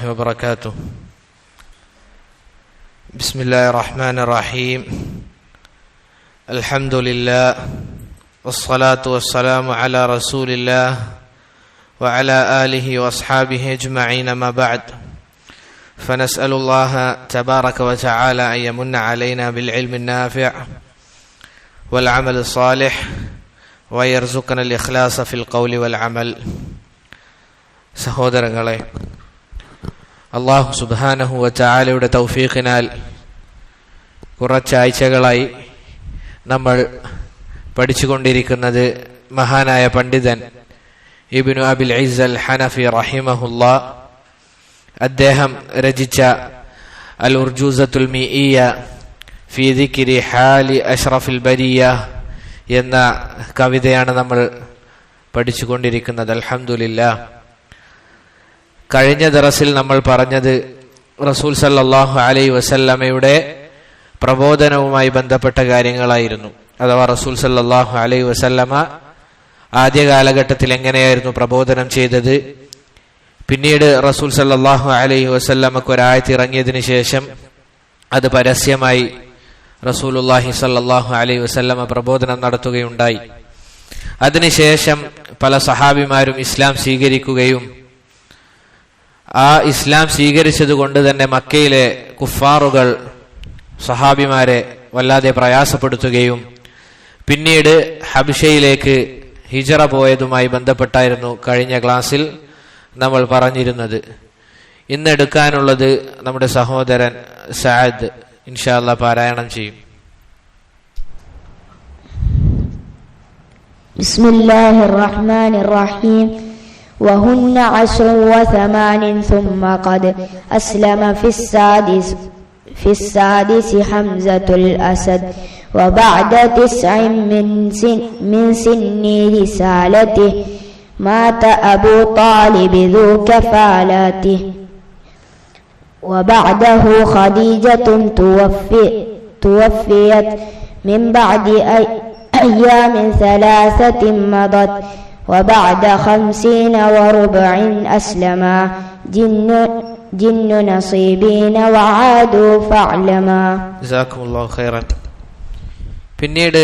وبركاته بسم الله الرحمن الرحيم الحمد لله والصلاة والسلام على رسول الله وعلى آله وأصحابه أجمعين ما بعد فنسأل الله تبارك وتعالى أن يمن علينا بالعلم النافع والعمل الصالح ويرزقنا الإخلاص في القول والعمل സഹോദരങ്ങളെ അള്ളാഹു സുബാനഹുവ ചാലയുടെ തൗഫീഖിനാൽ കുറച്ചാഴ്ചകളായി നമ്മൾ പഠിച്ചുകൊണ്ടിരിക്കുന്നത് മഹാനായ പണ്ഡിതൻ ഇബിനു അബിൽ ഐസൽ ഹനഫി റഹിമഹുല്ല. അദ്ദേഹം രചിച്ച അൽ ഉർജൂസത്തുൽ മിഇയ ഫി ദിക്രി ഹാലി അഷ്റഫുൽ ബരിയ എന്ന കവിതയാണ് നമ്മൾ പഠിച്ചുകൊണ്ടിരിക്കുന്നത്. അൽഹംദുലില്ലാ കഴിഞ്ഞ ദറസിൽ നമ്മൾ പറഞ്ഞത് റസൂൽ സല്ലാഹു അലൈ വസല്ലമയുടെ പ്രബോധനവുമായി ബന്ധപ്പെട്ട കാര്യങ്ങളായിരുന്നു. അഥവാ റസൂൽ സല്ലാഹു അലൈ വസല്ലമ ആദ്യ കാലഘട്ടത്തിൽ എങ്ങനെയായിരുന്നു പ്രബോധനം ചെയ്തത്? പിന്നീട് റസൂൽ സല്ലാഹു അലൈഹി വസല്ലമക്ക് ഇറങ്ങിയതിന് ശേഷം അത് പരസ്യമായി റസൂലുല്ലാഹി സല്ലാഹു അലൈഹി വസല്ലമ പ്രബോധനം നടത്തുകയുണ്ടായി. അതിനുശേഷം പല സഹാബിമാരും ഇസ്ലാം സ്വീകരിക്കുകയും ആ ഇസ്ലാം സ്വീകരിച്ചത് കൊണ്ട് തന്നെ മക്കയിലെ കുഫാറുകൾ സഹാബിമാരെ വല്ലാതെ പ്രയാസപ്പെടുത്തുകയും പിന്നീട് ഹബിഷയിലേക്ക് ഹിജറ പോയതുമായി ബന്ധപ്പെട്ടായിരുന്നു കഴിഞ്ഞ ക്ലാസ്സിൽ നമ്മൾ പറഞ്ഞിരുന്നത്. ഇന്ന് എടുക്കാനുള്ളത് നമ്മുടെ സഹോദരൻ സാദ്. ഇൻഷാല്ല പാരായണം ചെയ്യും. ബിസ്മില്ലാഹിർ റഹ്മാനിർ റഹീം. وهن عشر وثمان ثم قد أسلم في السادس في السادس حمزة الأسد وبعد تسع من سن من سن رسالته مات أبو طالب ذو كفالاته وبعده خديجة توفي توفيت من بعد أي أيام ثلاثة مضت وبعد خمسين وربع أسلما جن جن نصيبين وعادوا فاعلما ജസാക്കുമുല്ലാഹു ഖൈറൻ പിന്നീട്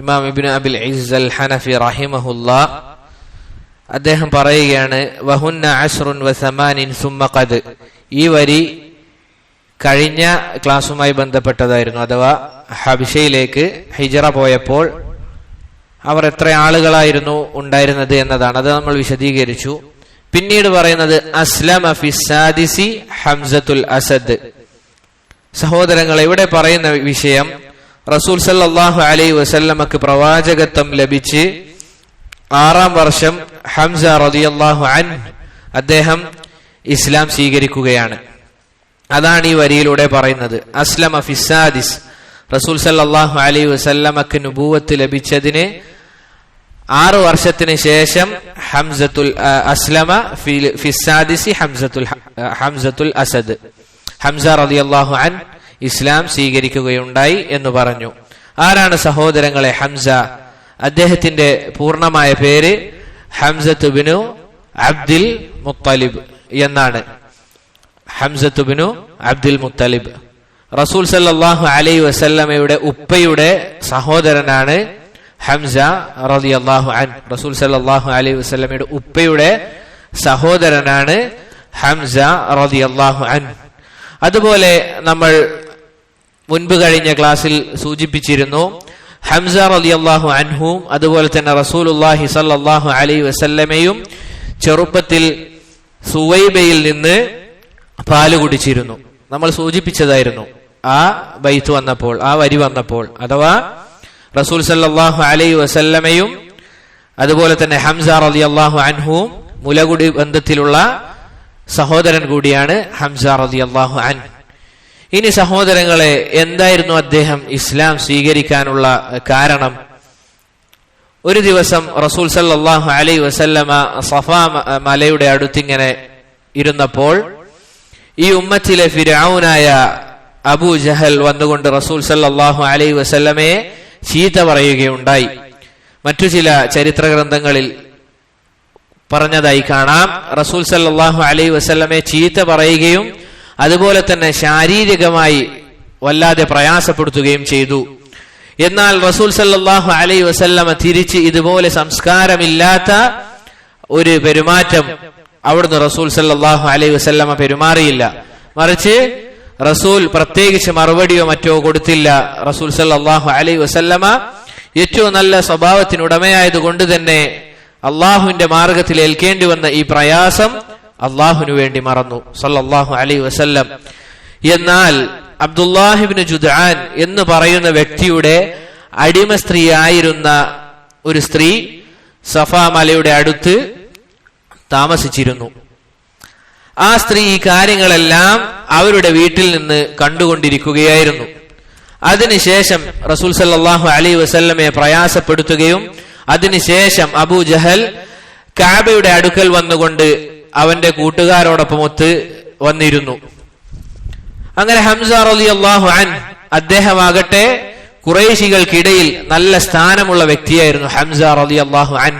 ഇമാം ഇബ്നു അബിൽ ഇസ്സൽ ഹനഫി റഹിമഹുല്ല അദ്ദേഹം പറയുകയാണ് വഹുന്ന അഷ്റുൻ വസമാനിൻ സുമ്മ ഖദ് ഈ വരി കഴിഞ്ഞ ക്ലാസ്സുമായി ബന്ധപ്പെട്ടതായിരുന്നു അഥവാ ഹബിഷയിലേക്ക് ഹിജറ പോയപ്പോൾ അവർ എത്ര ആളുകളായിരുന്നു ഉണ്ടായിരുന്നത് എന്നതാണ്. അത് നമ്മൾ വിശദീകരിച്ചു. പിന്നീട് പറയുന്നത് അസ്ലം അഫിസാദിസി ഹംസത്തുൽ അസദ്. സഹോദരങ്ങൾ ഇവിടെ പറയുന്ന വിഷയം റസൂൽ സല്ലാഹു അലൈ വസല്ലമക്ക് പ്രവാചകത്വം ലഭിച്ച് ആറാം വർഷം ഹംസ റതിയല്ലാഹു അൻ അദ്ദേഹം ഇസ്ലാം സ്വീകരിക്കുകയാണ്. അതാണ് ഈ വരിയിലൂടെ പറയുന്നത്. അസ്ലം അഫിസാദിസ് റസൂൽ സല്ലാഹു അലി വസല്ലമക്ക് നുബൂവത്ത് ലഭിച്ചതിന് ആറു വർഷത്തിന് ശേഷം ഹംസത്തുൽ അസ്ലമ ഫിസാദിസി ഹംസത്തുൽ ഹംസത്തുൽ അസദ്. ഹംസ റളിയല്ലാഹു അൻ ഇസ്ലാം സ്വീകരിക്കുകയുണ്ടായി എന്ന് പറഞ്ഞു. ആരാണ് സഹോദരങ്ങളെ ഹംസ? അദ്ദേഹത്തിന്റെ പൂർണമായ പേര് ഹംസത്തുബിനു അബ്ദുൽ മുത്തലിബ് എന്നാണ്. ഹംസത്തുബിനു അബ്ദുൽ മുത്തലിബ്. റസൂൽ സല്ലാഹു അലൈ വസല്ലമയുടെ ഉപ്പയുടെ സഹോദരനാണ് ഹംസ റതി അള്ളാഹു അൻ റസൂൽ സല്ലാഹു അലൈ വസ്ലമയുടെ ഉപ്പയുടെ സഹോദരനാണ് ഹംസ റതി അള്ളാഹു അൻ അതുപോലെ നമ്മൾ മുൻപ് കഴിഞ്ഞ ക്ലാസ്സിൽ സൂചിപ്പിച്ചിരുന്നു ഹംസ റലി അള്ളാഹു അൻഹും അതുപോലെ തന്നെ റസൂലുല്ലാഹി സല്ലാഹു അലൈ വസല്ലമയും ചെറുപ്പത്തിൽ സുവൈബയിൽ നിന്ന് പാൽ കുടിച്ചിരുന്നു. നമ്മൾ സൂചിപ്പിച്ചതായിരുന്നു ആ ബൈത്ത് വന്നപ്പോൾ ആ വരി വന്നപ്പോൾ അഥവാ റസൂൽ സല്ലാഹു അലൈ വസല്ലമയും അതുപോലെ തന്നെ ഹംസ റലി അള്ളാഹു അൻഹുവും മുലകുടി ബന്ധത്തിലുള്ള സഹോദരൻ കൂടിയാണ് ഹംസ റലി അള്ളാഹു അൻ. ഇനി സഹോദരങ്ങളെ എന്തായിരുന്നു അദ്ദേഹം ഇസ്ലാം സ്വീകരിക്കാനുള്ള കാരണം? ഒരു ദിവസം റസൂൽ സല്ലാഹു അലൈ വസല്ലമ സഫ മലയുടെ അടുത്തിങ്ങനെ ഇരുന്നപ്പോൾ ഈ ഉമ്മത്തിലെ ഫിരൌനായ അബൂ ജഹൽ വന്നുകൊണ്ട് റസൂൽ സല്ലാഹു അലൈ വസല്ലമയെ ചീത്ത പറയുകയുണ്ടായി. മറ്റു ചില ചരിത്ര ഗ്രന്ഥങ്ങളിൽ പറഞ്ഞതായി കാണാം. റസൂൽ സല്ലാഹു അലൈ വസല്ലമെ ചീത്ത പറയുകയും അതുപോലെ തന്നെ ശാരീരികമായി വല്ലാതെ പ്രയാസപ്പെടുത്തുകയും ചെയ്തു. എന്നാൽ റസൂൽ സല്ലാഹു അലൈ വസല്ലമ തിരിച്ച് ഇതുപോലെ സംസ്കാരമില്ലാത്ത ഒരു പെരുമാറ്റം അവിടുന്ന് റസൂൽ സല്ലാഹു അലൈ വസല്ലമ പെരുമാറിയില്ല. മറിച്ച് റസൂൽ പ്രത്യേകിച്ച് മറുപടിയോ മറ്റോ കൊടുത്തില്ല. റസൂൽ സല്ലാഹു അലൈ വസല്ലമ ഏറ്റവും നല്ല സ്വഭാവത്തിനുടമയായത് കൊണ്ട് തന്നെ അള്ളാഹുവിന്റെ മാർഗത്തിൽ ഏൽക്കേണ്ടി വന്ന ഈ പ്രയാസം അള്ളാഹുവിനു വേണ്ടി മറന്നു. സല്ലാഹു അലൈ വസല്ലം. എന്നാൽ അബ്ദുല്ലാഹിബിന് ജുദാൻ എന്ന് പറയുന്ന വ്യക്തിയുടെ അടിമ സ്ത്രീ ആയിരുന്ന ഒരു സ്ത്രീ സഫാ മലയുടെ അടുത്ത് താമസിച്ചിരുന്നു. ആ സ്ത്രീ ഈ കാര്യങ്ങളെല്ലാം അവരുടെ വീട്ടിൽ നിന്ന് കണ്ടുകൊണ്ടിരിക്കുകയായിരുന്നു. അതിനുശേഷം റസൂൽ സല്ലാഹു അലി വസല്ലമയെ പ്രയാസപ്പെടുത്തുകയും അതിനുശേഷം അബൂ ജഹൽ കാബയുടെ അടുക്കൽ വന്നുകൊണ്ട് അവന്റെ കൂട്ടുകാരോടൊപ്പം ഒത്ത് വന്നിരുന്നു. അങ്ങനെ ഹംസ റലി അള്ളാഹു അൻ അദ്ദേഹമാകട്ടെ കുറേശികൾക്കിടയിൽ നല്ല സ്ഥാനമുള്ള വ്യക്തിയായിരുന്നു ഹംസ റലി അള്ളാഹു അൻ.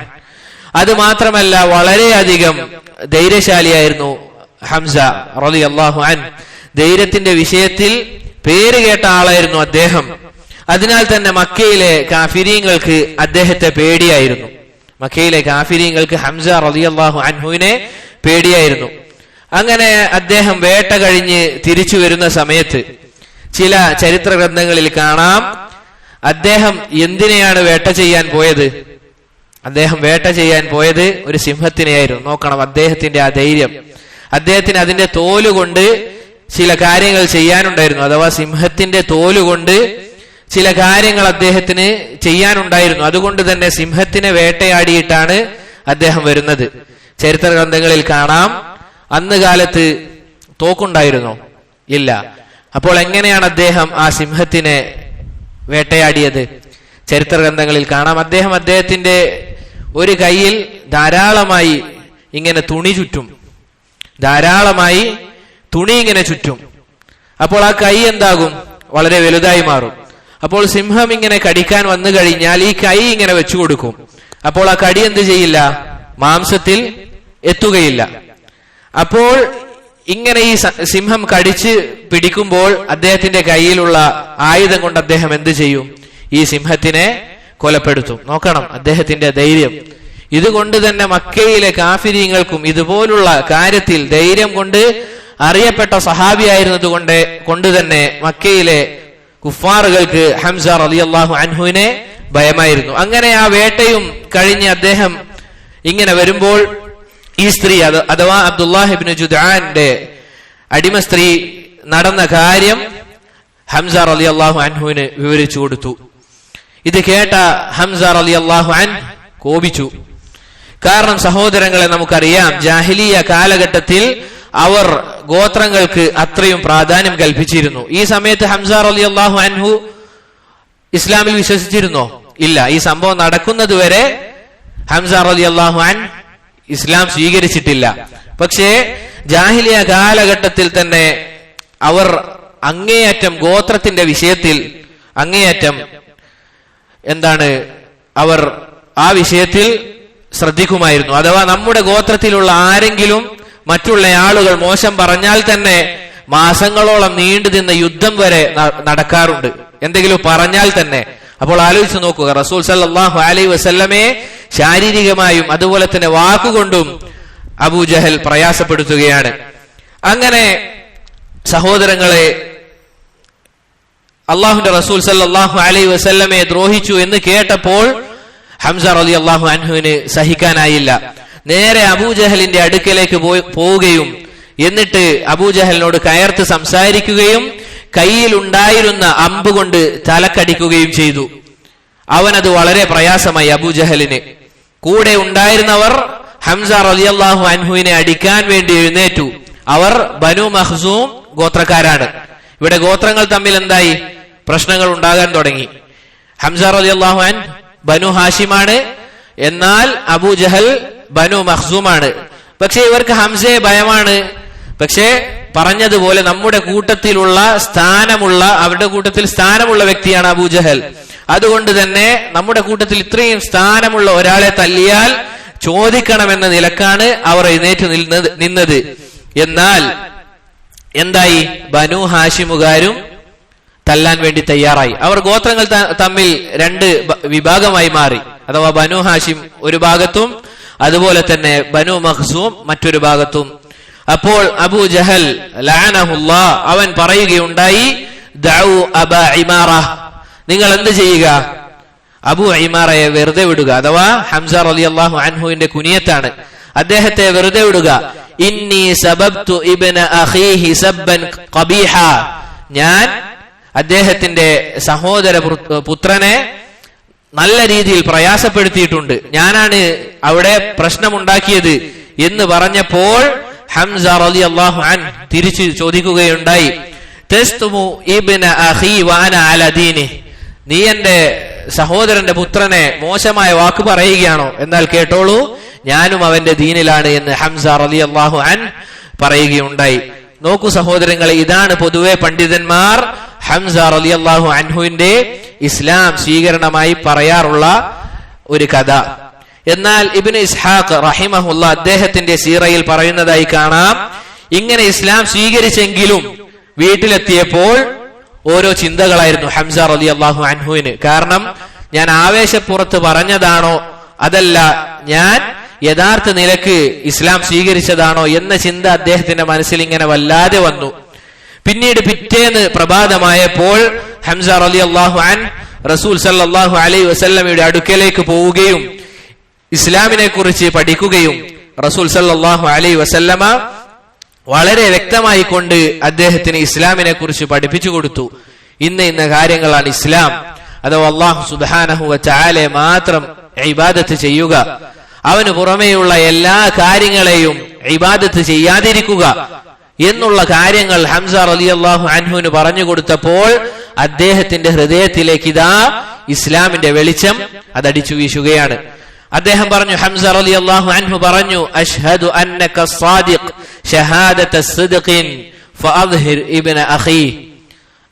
അത് മാത്രമല്ല വളരെയധികം ധൈര്യശാലിയായിരുന്നു ഹംസ റലി അള്ളാഹു അൻ. ധൈര്യത്തിന്റെ വിഷയത്തിൽ പേര് കേട്ട ആളായിരുന്നു അദ്ദേഹം. അതിനാൽ തന്നെ മക്കയിലെ കാഫിരീങ്ങൾക്ക് അദ്ദേഹത്തെ പേടിയായിരുന്നു. മക്കയിലെ കാഫിരീങ്ങൾക്ക് ഹംസ റലി അള്ളാഹു അൻഹുവിനെ പേടിയായിരുന്നു. അങ്ങനെ അദ്ദേഹം വേട്ട കഴിഞ്ഞ് തിരിച്ചു വരുന്ന സമയത്ത് ചില ചരിത്ര ഗ്രന്ഥങ്ങളിൽ കാണാം. അദ്ദേഹം എന്തിനെയാണ് വേട്ട ചെയ്യാൻ പോയത്? അദ്ദേഹം വേട്ട ചെയ്യാൻ പോയത് ഒരു സിംഹത്തിനെയായിരുന്നു. നോക്കണം അദ്ദേഹത്തിന്റെ ആ ധൈര്യം. അദ്ദേഹത്തിന് അതിന്റെ തോലുകൊണ്ട് ചില കാര്യങ്ങൾ ചെയ്യാനുണ്ടായിരുന്നു. അഥവാ സിംഹത്തിന്റെ തോലുകൊണ്ട് ചില കാര്യങ്ങൾ അദ്ദേഹത്തിന് ചെയ്യാനുണ്ടായിരുന്നു. അതുകൊണ്ട് തന്നെ സിംഹത്തിനെ വേട്ടയാടിയിട്ടാണ് അദ്ദേഹം വരുന്നത്. ചരിത്ര ഗ്രന്ഥങ്ങളിൽ കാണാം. അന്ന് കാലത്ത് തോക്കുണ്ടായിരുന്നോ. ഇല്ല. അപ്പോൾ എങ്ങനെയാണ് അദ്ദേഹം ആ സിംഹത്തിനെ വേട്ടയാടിയത്? ചരിത്ര ഗ്രന്ഥങ്ങളിൽ കാണാം. അദ്ദേഹം അദ്ദേഹത്തിന്റെ ഒരു കയ്യിൽ ധാരാളമായി ഇങ്ങനെ തുണി ചുറ്റും. ധാരാളമായി തുണി ഇങ്ങനെ ചുറ്റും. അപ്പോൾ ആ കൈ എന്താകും? വളരെ വലുതായി മാറും. അപ്പോൾ സിംഹം ഇങ്ങനെ കടിക്കാൻ വന്നു കഴിഞ്ഞാൽ ഈ കൈ ഇങ്ങനെ വെച്ചു കൊടുക്കും. അപ്പോൾ ആ കടി എന്ത് ചെയ്യില്ല? മാംസത്തിൽ എത്തുകയില്ല. അപ്പോൾ ഇങ്ങനെ ഈ സിംഹം കടിച്ച് പിടിക്കുമ്പോൾ അദ്ദേഹത്തിന്റെ കയ്യിലുള്ള ആയുധം കൊണ്ട് അദ്ദേഹം എന്ത് ചെയ്യും? ഈ സിംഹത്തിനെ കൊലപ്പെടുത്തും. നോക്കണം അദ്ദേഹത്തിന്റെ ധൈര്യം. ഇതുകൊണ്ട് തന്നെ മക്കയിലെ കാഫിര്യങ്ങൾക്കും ഇതുപോലുള്ള കാര്യത്തിൽ ധൈര്യം കൊണ്ട് അറിയപ്പെട്ട സഹാബിയായിരുന്നത് കൊണ്ട് കൊണ്ട് തന്നെ മക്കയിലെ കുഫാറുകൾക്ക് ഹംസ അള്ളാഹു അൻഹുവിനെ ഭയമായിരുന്നു. അങ്ങനെ ആ വേട്ടയും കഴിഞ്ഞ് അദ്ദേഹം ഇങ്ങനെ വരുമ്പോൾ ഈ സ്ത്രീ അത് അഥവാ അബ്ദുല്ലാഹിബിന് ജുദാന്റെ അടിമ സ്ത്രീ നടന്ന കാര്യം ഹംസ അലി അള്ളാഹു അൻഹുവിന് വിവരിച്ചു കൊടുത്തു. ഇത് കേട്ട ഹംസ അലി അള്ളാഹു അൻ കോപിച്ചു. കാരണം സഹോദരങ്ങളെ നമുക്കറിയാം ജാഹിലിയ കാലഘട്ടത്തിൽ അവർ ഗോത്രങ്ങൾക്ക് അത്രയും പ്രാധാന്യം കൽപ്പിച്ചിരുന്നു. ഈ സമയത്ത് ഹംസ അലി അള്ളാഹു അൻഹു ഇസ്ലാമിൽ വിശ്വസിച്ചിരുന്നോ? ഇല്ല. ഈ സംഭവം നടക്കുന്നത് വരെ ഹംസ അലി അള്ളാഹു അൻ ഇസ്ലാം സ്വീകരിച്ചിട്ടില്ല. പക്ഷേ ജാഹിലിയ കാലഘട്ടത്തിൽ തന്നെ അവർ അങ്ങേയറ്റം ഗോത്രത്തിന്റെ വിഷയത്തിൽ അങ്ങേയറ്റം എന്താണ്? അവർ ആ വിഷയത്തിൽ ശ്രദ്ധിക്കുമായിരുന്നു. അഥവാ നമ്മുടെ ഗോത്രത്തിലുള്ള ആരെങ്കിലും മറ്റുള്ള ആളുകൾ മോശം പറഞ്ഞാൽ തന്നെ മാസങ്ങളോളം നീണ്ടു നിന്ന യുദ്ധം വരെ നടക്കാറുണ്ട്. എന്തെങ്കിലും പറഞ്ഞാൽ തന്നെ. അപ്പോൾ ആലോചിച്ച് നോക്കുക. റസൂൽ സല്ലാഹു അലൈ വസല്ലമയെ ശാരീരികമായും അതുപോലെ തന്നെ വാക്കുകൊണ്ടും അബൂജഹൽ പ്രയാസപ്പെടുത്തുകയാണ്. അങ്ങനെ സഹോദരങ്ങളെ അള്ളാഹുന്റെ റസൂൽ സല്ലാഹു അലൈ വസല്ലമയെ ദ്രോഹിച്ചു എന്ന് കേട്ടപ്പോൾ ഹംസ റലി അള്ളാഹു അൻഹുവിന് സഹിക്കാനായില്ല. നേരെ അബൂജഹലിന്റെ അടുക്കലേക്ക് പോവുകയും എന്നിട്ട് അബൂജഹലിനോട് കയർത്ത് സംസാരിക്കുകയും കയ്യിലുണ്ടായിരുന്ന അമ്പ് കൊണ്ട് തലക്കടിക്കുകയും ചെയ്തു. അവനത് വളരെ പ്രയാസമായി അബൂജഹലിന് കൂടെ ഉണ്ടായിരുന്നവർ ഹംസ റലിയല്ലാഹു അൻഹുവിനെ അടിക്കാൻ വേണ്ടി എഴുന്നേറ്റു. അവർ ബനു മഹ്സൂം ഗോത്രക്കാരാണ്. ഇവിടെ ഗോത്രങ്ങൾ തമ്മിൽ എന്തായി? പ്രശ്നങ്ങൾ ഉണ്ടാകാൻ തുടങ്ങി. ഹംസ റലിയല്ലാഹു അൻ ബനു ഹാഷിമാണ്. എന്നാൽ അബൂജഹൽ ബനു മഹ്സൂമാണ് പക്ഷെ ഇവർക്ക് ഹംസയെ ഭയമാണ്. പക്ഷേ പറഞ്ഞതുപോലെ നമ്മുടെ കൂട്ടത്തിലുള്ള സ്ഥാനമുള്ള അവരുടെ കൂട്ടത്തിൽ സ്ഥാനമുള്ള വ്യക്തിയാണ് അബൂജഹൽ അതുകൊണ്ട് തന്നെ നമ്മുടെ കൂട്ടത്തിൽ ഇത്രയും സ്ഥാനമുള്ള ഒരാളെ തല്ലിയാൽ ചോദിക്കണമെന്ന നിലക്കാണ് അവർ എഴുന്നേറ്റ് നിന്നത്. എന്നാൽ എന്തായി? ബനു ഹാഷിമുകാരും തല്ലാൻ വേണ്ടി തയ്യാറായി. അവർ ഗോത്രങ്ങൾ തമ്മിൽ രണ്ട് വിഭാഗമായി മാറി. അഥവാ ബനു ഹാഷിം ഒരു ഭാഗത്തും അതുപോലെ തന്നെ ബനു മഹ്സൂം മറ്റൊരു ഭാഗത്തും. അപ്പോൾ അബു ജഹൽ അവൻ പറയുകയുണ്ടായി നിങ്ങൾ എന്ത് ചെയ്യുക? അബു ഇമാറയെ വെറുതെ വിടുക. അഥവാ ഹംസ അള്ളാഹു അൻഹുവിന്റെ കുനിയത്താണ്. അദ്ദേഹത്തെ വെറുതെ വിടുക. ഇന്നി സബബ്തു ഇബ്ന അഖീഹി സബ്ബൻ കബീഹ ഞാൻ അദ്ദേഹത്തിന്റെ സഹോദര പുത്രനെ നല്ല രീതിയിൽ പ്രയാസപ്പെടുത്തിയിട്ടുണ്ട്. ഞാനാണ് അവിടെ പ്രശ്നമുണ്ടാക്കിയത് എന്ന് പറഞ്ഞപ്പോൾ ഹംസ റളിയല്ലാഹു അൻ തിരിച്ചു ചോദിക്കുകയുണ്ടായി. നീ എന്റെ സഹോദരന്റെ പുത്രനെ മോശമായ വാക്ക് പറയുകയാണോ? എന്നാൽ കേട്ടോളൂ ഞാനും അവന്റെ ദീനിലാണ് എന്ന് ഹംസ റലി അള്ളാഹു അൻ പറയുകയുണ്ടായി. നോക്കൂ സഹോദരങ്ങളെ ഇതാണ് പൊതുവെ പണ്ഡിതന്മാർ ഹംസ റലി അള്ളാഹു അൻഹുവിന്റെ ഇസ്ലാം സ്വീകരണമായി പറയാറുള്ള ഒരു കഥ. എന്നാൽ ഇബിന് ഇസ്ഹാഖ് റഹിമഹുല്ല അദ്ദേഹത്തിന്റെ സീറയിൽ പറയുന്നതായി കാണാം. ഇങ്ങനെ ഇസ്ലാം സ്വീകരിച്ചെങ്കിലും വീട്ടിലെത്തിയപ്പോൾ ഓരോ ചിന്തകളായിരുന്നു ഹംസ റലി അള്ളാഹു അൻഹുവിന്. കാരണം ഞാൻ ആവേശപ്പുറത്ത് പറഞ്ഞതാണോ? അതല്ല ഞാൻ യഥാർത്ഥ നിലയ്ക്ക് ഇസ്ലാം സ്വീകരിച്ചതാണോ എന്ന ചിന്ത അദ്ദേഹത്തിന്റെ മനസ്സിൽ ഇങ്ങനെ വല്ലാതെ വന്നു. പിന്നീട് പിറ്റേന്ന് പ്രഭാതമായപ്പോൾ ഹംസ അലി അള്ളാഹു അൻ റസൂൽ സല്ലാഹു അലൈ വസല്ലമയുടെ അടുക്കലേക്ക് പോവുകയും ഇസ്ലാമിനെ കുറിച്ച് പഠിക്കുകയും റസൂൽ സല്ലാഹു അലൈ വസല്ലമ വളരെ വ്യക്തമായി കൊണ്ട് അദ്ദേഹത്തിന് ഇസ്ലാമിനെ കുറിച്ച് പഠിപ്പിച്ചു കൊടുത്തു. ഇന്ന് ഇന്ന കാര്യങ്ങളാണ് ഇസ്ലാം. അഥവാ അള്ളാഹു സുബാനഹു ചാലെ മാത്രം ഇബാദത്ത് ചെയ്യുക. അവന് പുറമേയുള്ള എല്ലാ കാര്യങ്ങളെയും ഇബാദത്ത് ചെയ്യാതിരിക്കുക. എന്നുള്ള കാര്യങ്ങൾ ഹംസ അലി അള്ളാഹു അൻഹുവിന് പറഞ്ഞു കൊടുത്തപ്പോൾ അദ്ദേഹത്തിന്റെ ഹൃദയത്തിലേക്ക് ഇതാ ഇസ്ലാമിന്റെ വെളിച്ചം അതടിച്ചു വീശുകയാണ്. അദ്ദേഹം പറഞ്ഞു ഹംസ അലി അള്ളാഹു അൻഹു പറഞ്ഞു അഷ്ഹദു അന്നക ഫഅദ്ഹിർ അഖി.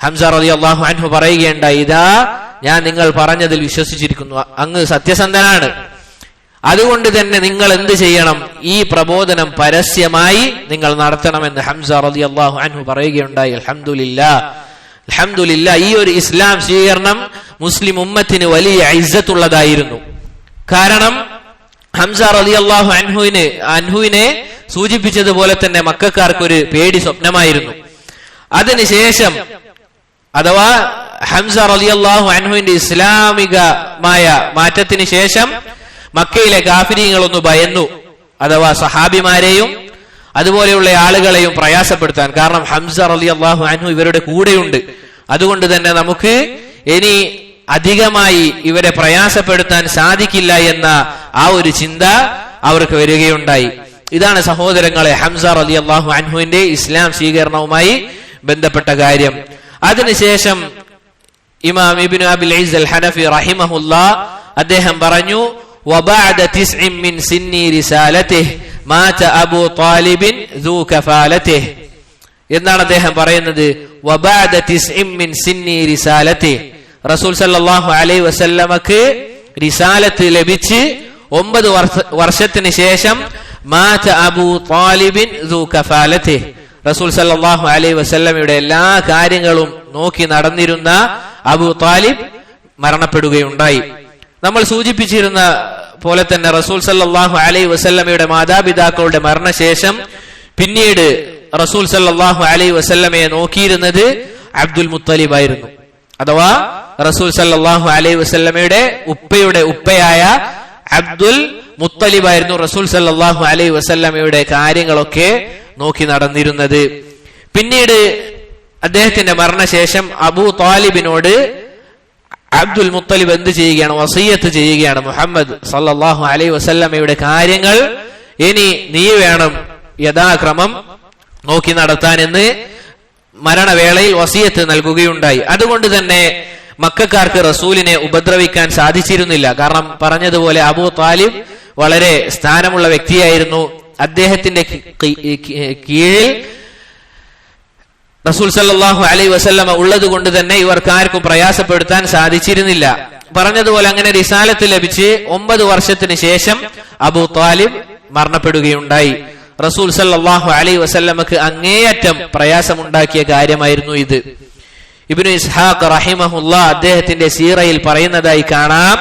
ഹംസ അലി അള്ളാഹു അൻഹു പറയുകയുണ്ടായി ഇതാ ഞാൻ നിങ്ങൾ പറഞ്ഞതിൽ വിശ്വസിച്ചിരിക്കുന്നു. അങ്ങ് സത്യസന്ധനാണ്. അതുകൊണ്ട് തന്നെ നിങ്ങൾ എന്ത് ചെയ്യണം? ഈ പ്രബോധനം പരസ്യമായി നിങ്ങൾ നടത്തണമെന്ന് ഹംസ റതി അള്ളാഹു അൻഹു പറയുകയുണ്ടായി. അൽഹംദുലില്ലാ. അൽഹംദുലില്ലാ ഈ ഒരു ഇസ്ലാം സ്വീകരണം മുസ്ലിം ഉമ്മത്തിന് വലിയ ഐസത്തുള്ളതായിരുന്നു കാരണം ഹംസ റതി അള്ളാഹു അൻഹുവിന് അൻഹുവിനെ സൂചിപ്പിച്ചതുപോലെ തന്നെ മക്കാർക്ക് ഒരു പേടി സ്വപ്നമായിരുന്നു. അതിനുശേഷം അഥവാ ഹംസ റലി അള്ളാഹു അൻഹുവിന്റെ ഇസ്ലാമികമായ മാറ്റത്തിന് ശേഷം മക്കയിലെ കാഫിരിങ്ങളൊന്ന് ഭയന്നു. അഥവാ സഹാബിമാരെയും അതുപോലെയുള്ള ആളുകളെയും പ്രയാസപ്പെടുത്താൻ. കാരണം ഹംസ അലി അള്ളാഹു അനു ഇവരുടെ കൂടെയുണ്ട്. അതുകൊണ്ട് തന്നെ നമുക്ക് ഇനി അധികമായി ഇവരെ പ്രയാസപ്പെടുത്താൻ സാധിക്കില്ല എന്ന ആ ഒരു ചിന്ത അവർക്ക് വരികയുണ്ടായി. ഇതാണ് സഹോദരങ്ങളെ ഹംസ അലി അള്ളാഹു അൻഹുവിന്റെ ഇസ്ലാം സ്വീകരണവുമായി ബന്ധപ്പെട്ട കാര്യം. അതിനുശേഷം ഇമാം ഇബിൻ അബിൽ ഹനഫി റഹിമഹുല്ല അദ്ദേഹം പറഞ്ഞു وبعد تسع من سن رسالته مات أبو طالب ذو كفالته എന്നാണ് അദ്ദേഹം പറയുന്നത് വബഅദ തിസ്ഇം മിൻ സിന്നി റിസാലത്തെ റസൂൽ സല്ലല്ലാഹു അലൈഹി വസല്ലമക്ക് റിസാലത്ത് ലഭിച്ച് ഒമ്പത് വർഷ- വർഷത്തിന് ശേഷം മാത അബൂ താലിബിൻ ദു കഫാലത്തെ റസൂൽ സല്ലല്ലാഹു അലൈഹി വസല്ലമയുടെ എല്ലാ കാര്യങ്ങളും നോക്കി നടന്നിരുന്ന അബൂ താലിബ് മരണപ്പെടുകയുണ്ടായി നമ്മൾ സൂചിപ്പിച്ചിരുന്ന പോലെ തന്നെ റസൂൽ സല്ലാഹു അലൈ വസല്ലമയുടെ മാതാപിതാക്കളുടെ മരണശേഷം പിന്നീട് റസൂൽ സല്ലാഹു അലൈ വസല്ലമയെ നോക്കിയിരുന്നത് അബ്ദുൽ മുത്തലിബ് ആയിരുന്നു. അഥവാ റസൂൽ സല്ലാഹു അലൈ വസല്ലമയുടെ ഉപ്പയുടെ ഉപ്പയായ അബ്ദുൽ മുത്തലിബ് ആയിരുന്നു റസൂൽ സല്ലാഹു അലൈ വസല്ലമയുടെ കാര്യങ്ങളൊക്കെ നോക്കി നടന്നിരുന്നത്. പിന്നീട് അദ്ദേഹത്തിന്റെ മരണശേഷം അബു താലിബിനോട് അബ്ദുൽ മുത്തലിബ് എന്ത് ചെയ്യുകയാണ്? വസീയത്ത് ചെയ്യുകയാണ് മുഹമ്മദ് സല്ലാഹു അലൈ വസല്ലമ്മയുടെ കാര്യങ്ങൾ ഇനി നീ വേണം യഥാക്രമം നോക്കി നടത്താൻ എന്ന് മരണവേളയിൽ വസീയത്ത് നൽകുകയുണ്ടായി. അതുകൊണ്ട് തന്നെ മക്കാർക്ക് റസൂലിനെ ഉപദ്രവിക്കാൻ സാധിച്ചിരുന്നില്ല. കാരണം പറഞ്ഞതുപോലെ അബൂ താലിബ് വളരെ സ്ഥാനമുള്ള വ്യക്തിയായിരുന്നു. അദ്ദേഹത്തിന്റെ കീഴിൽ റസൂൽ സല്ലാഹു അലൈ വസല്ലമ ഉള്ളത് കൊണ്ട് തന്നെ ഇവർക്ക് ആർക്കും പ്രയാസപ്പെടുത്താൻ സാധിച്ചിരുന്നില്ല. പറഞ്ഞതുപോലെ അങ്ങനെ റിസാലത്ത് ലഭിച്ച് ഒമ്പത് വർഷത്തിന് ശേഷം അബു താലിബ് മരണപ്പെടുകയുണ്ടായി. റസൂൽ സല്ലാഹു അലൈ വസല്ലമക്ക് അങ്ങേയറ്റം പ്രയാസമുണ്ടാക്കിയ കാര്യമായിരുന്നു ഇത്. ഇബിനു ഇസ്ഹാഖ് റഹിമഹുല്ല അദ്ദേഹത്തിന്റെ സീറയിൽ പറയുന്നതായി കാണാം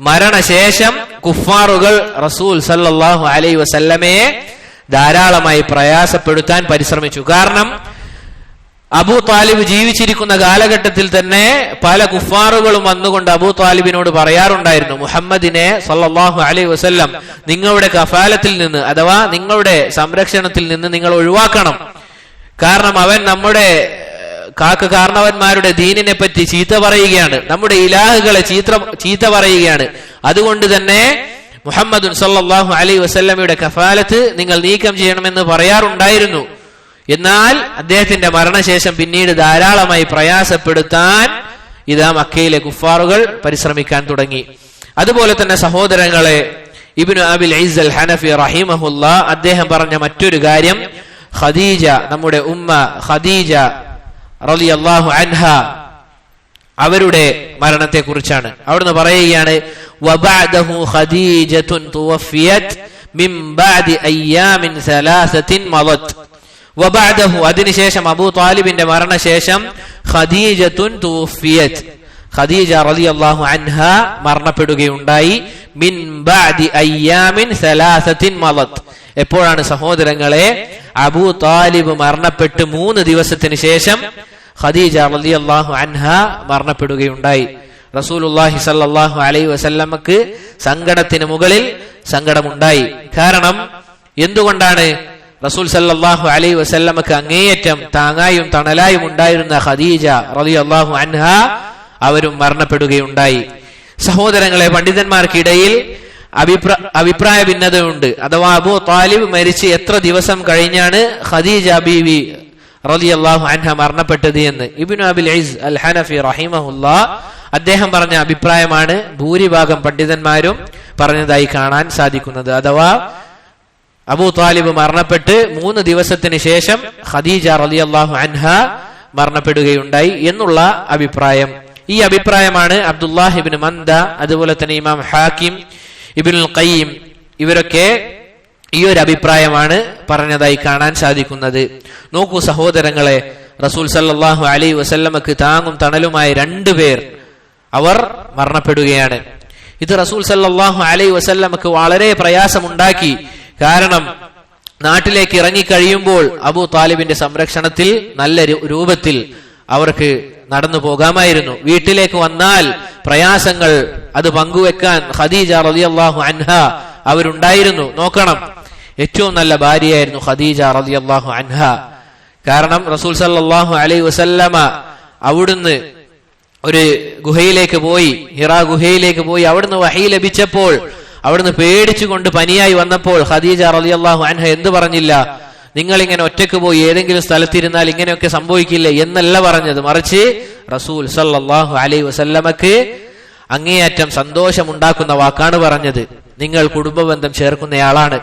മരണശേഷം കുഫാറുകൾ റസൂൽ സല്ലാഹു അലൈ വസല്ലമയെ ധാരാളമായി പ്രയാസപ്പെടുത്താൻ പരിശ്രമിച്ചു. കാരണം അബൂ താലിബ് ജീവിച്ചിരിക്കുന്ന കാലഘട്ടത്തിൽ തന്നെ പല കുഫാറുകളും വന്നുകൊണ്ട് അബൂ താലിബിനോട് പറയാറുണ്ടായിരുന്നു മുഹമ്മദിനെ സല്ലാഹു അലൈഹി വസല്ലം നിങ്ങളുടെ കഫാലത്തിൽ നിന്ന് അഥവാ നിങ്ങളുടെ സംരക്ഷണത്തിൽ നിന്ന് നിങ്ങൾ ഒഴിവാക്കണം. കാരണം അവൻ നമ്മുടെ കാക്ക കാരണവന്മാരുടെ ദീനിനെ പറ്റി ചീത്ത പറയുകയാണ് നമ്മുടെ ഇലാഹുകളെ ചീത്ത ചീത്ത പറയുകയാണ്. അതുകൊണ്ട് തന്നെ മുഹമ്മദ് സല്ലാഹു അലൈഹി വസല്ലമയുടെ കഫാലത്ത് നിങ്ങൾ നീക്കം ചെയ്യണമെന്ന് പറയാറുണ്ടായിരുന്നു. എന്നാൽ അദ്ദേഹത്തിന്റെ മരണശേഷം പിന്നീട് ധാരാളമായി പ്രയാസപ്പെടുത്താൻ ഇതാ മക്കയിലെ കുഫാറുകൾ പരിശ്രമിക്കാൻ തുടങ്ങി. അതുപോലെ തന്നെ സഹോദരങ്ങളെ ഇബിനു അബിൽ ഐസൽ ഹനഫി റഹിമഹുല്ല അദ്ദേഹം പറഞ്ഞ മറ്റൊരു കാര്യം ഖദീജ നമ്മുടെ ഉമ്മ ഖദീജ അള്ളാഹു അൻഹ അവരുടെ മരണത്തെ കുറിച്ചാണ് അവിടുന്ന് പറയുകയാണ് ഖദീജത്തുൻ മിൻ ബാദി അയ്യാമിൻ വബഅദഹു. അതിനുശേഷം അബൂ താലിബിന്റെ മരണശേഷം ഖദീജത്തുൻ തൂഫിയത് ഖദീജ റളിയല്ലാഹു അൻഹ മരണപ്പെടുകയുണ്ടായി. മിൻ ബാദി അയ്യാമിൻ സലാസത്തിൻ മലത്ത് എപ്പോഴാണ് സഹോദരങ്ങളെ? അബൂ താലിബ് മരണപ്പെട്ട് മൂന്ന് ദിവസത്തിന് ശേഷം ഖദീജ റളിയല്ലാഹു അൻഹ മരണപ്പെടുകയുണ്ടായി. റസൂലുള്ളാഹി സ്വല്ലല്ലാഹു അലൈഹി വസല്ലമക്ക് സങ്കടത്തിന് മുകളിൽ സങ്കടമുണ്ടായി. കാരണം എന്തുകൊണ്ടാണ് റസൂൽ സല്ലാഹു അലൈ വസല്ലമക്ക് അങ്ങേയറ്റം താങ്ങായും തണലായും ഉണ്ടായിരുന്ന ഖദീജ അള്ളാഹു അൻഹ അവരും മരണപ്പെടുകയുണ്ടായി. സഹോദരങ്ങളെ പണ്ഡിതന്മാർക്കിടയിൽ അഭിപ്രായ അഭിപ്രായ ഭിന്നതയുണ്ട്. അഥവാ അബു താലിബ് മരിച്ച് എത്ര ദിവസം കഴിഞ്ഞാണ് ഖദീജ ബീവി അള്ളാഹു അൻഹ മരണപ്പെട്ടത് എന്ന്. ഇബ്നു അബിൽ ഐസ് അൽ ഹനഫി റഹിമഹുല്ല അദ്ദേഹം പറഞ്ഞ അഭിപ്രായമാണ് ഭൂരിഭാഗം പണ്ഡിതന്മാരും പറഞ്ഞതായി കാണാൻ സാധിക്കുന്നത്. അഥവാ അബൂ താലിബ് മരണപ്പെട്ട് മൂന്ന് ദിവസത്തിന് ശേഷം ഖദീജ അള്ളാഹു അൻഹ മരണപ്പെടുകയുണ്ടായി എന്നുള്ള അഭിപ്രായം. ഈ അഭിപ്രായമാണ് അബ്ദുല്ലാഹിബിൻ മന്ദ അതുപോലെ തന്നെ ഇമാം ഹാക്കിം ഇബിൻ ഖയ്യിം ഇവരൊക്കെ ഈ ഒരു അഭിപ്രായമാണ് പറഞ്ഞതായി കാണാൻ സാധിക്കുന്നത്. നോക്കൂ സഹോദരങ്ങളെ റസൂൽ സല്ലാഹു അലി വസല്ലമക്ക് താങ്ങും തണലുമായ രണ്ടുപേർ അവർ മരണപ്പെടുകയാണ്. ഇത് റസൂൽ സല്ലാഹു അലൈ വസല്ലമക്ക് വളരെ പ്രയാസമുണ്ടാക്കി കാരണം നാട്ടിലേക്ക് ഇറങ്ങിക്കഴിയുമ്പോൾ അബു താലിബിന്റെ സംരക്ഷണത്തിൽ നല്ല രൂപത്തിൽ അവർക്ക് നടന്നു പോകാമായിരുന്നു. വീട്ടിലേക്ക് വന്നാൽ പ്രയാസങ്ങൾ അത് പങ്കുവെക്കാൻ ഖദീജ റളിയല്ലാഹു അൻഹ അവരുണ്ടായിരുന്നു. നോക്കണം. ഏറ്റവും നല്ല ഭാര്യയായിരുന്നു ഖദീജ റളിയല്ലാഹു അൻഹ. കാരണം റസൂൽ സല്ലാഹു അലൈഹി വസല്ലമ അവിടുന്ന് ഒരു ഗുഹയിലേക്ക് പോയി ഹിറ ഗുഹയിലേക്ക് പോയി അവിടുന്ന് വഹി ലഭിച്ചപ്പോൾ അവിടുന്ന് പേടിച്ചുകൊണ്ട് പനിയായി വന്നപ്പോൾ ഖദീജ റളിയല്ലാഹു അൻഹ എന്ത് പറഞ്ഞില്ല? നിങ്ങൾ ഇങ്ങനെ ഒറ്റയ്ക്ക് പോയി ഏതെങ്കിലും സ്ഥലത്തിരുന്നാൽ ഇങ്ങനെയൊക്കെ സംഭവിക്കില്ലേ എന്നല്ല പറഞ്ഞത്. മറിച്ച് റസൂൽ സല്ലാഹു അലൈ വസല്ലമക്ക് അങ്ങേയറ്റം സന്തോഷമുണ്ടാക്കുന്ന വാക്കാണ് പറഞ്ഞത്. നിങ്ങൾ കുടുംബബന്ധം ചേർക്കുന്നയാളാണ്.